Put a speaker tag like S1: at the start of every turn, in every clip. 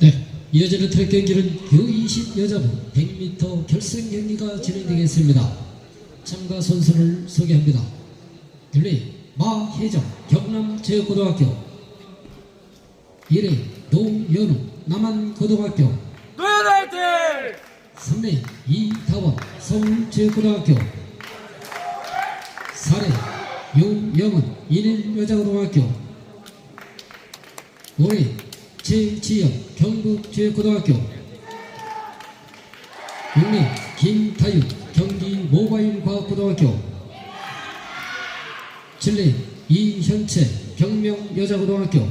S1: 네, 이어지는 트랙 경기는 U20 여자부 100m 결승 경기가 진행되겠습니다. 참가 선수를 소개합니다. 1레인 마혜정 경남체육고등학교 2레인 노연우 남한고등학교
S2: 노현 화이팅!
S1: 3레인 이다원 서울체육고등학교 4레인 유영은 인일여자고등학교 5레 인 최지영 경북체육고등학교. 6레인 김타윤 경기 모바일과학고등학교. 7레인 이현채 경명여자고등학교.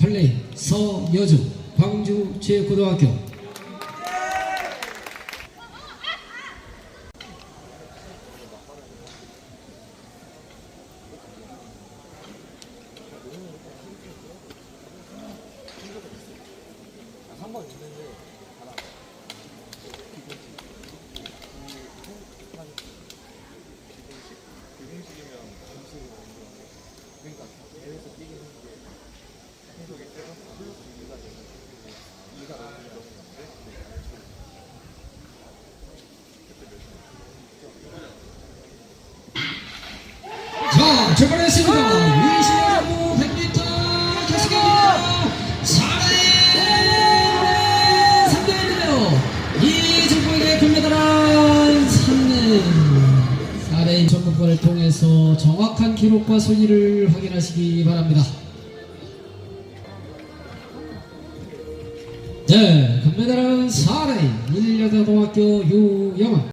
S1: 8레인 서여주 광주체육고등학교 자, 출발했습니다. 통해서 정확한 기록과 순위를 확인하시기 바랍니다. 네, 금메달은 4레인 1여자고등학교 유영은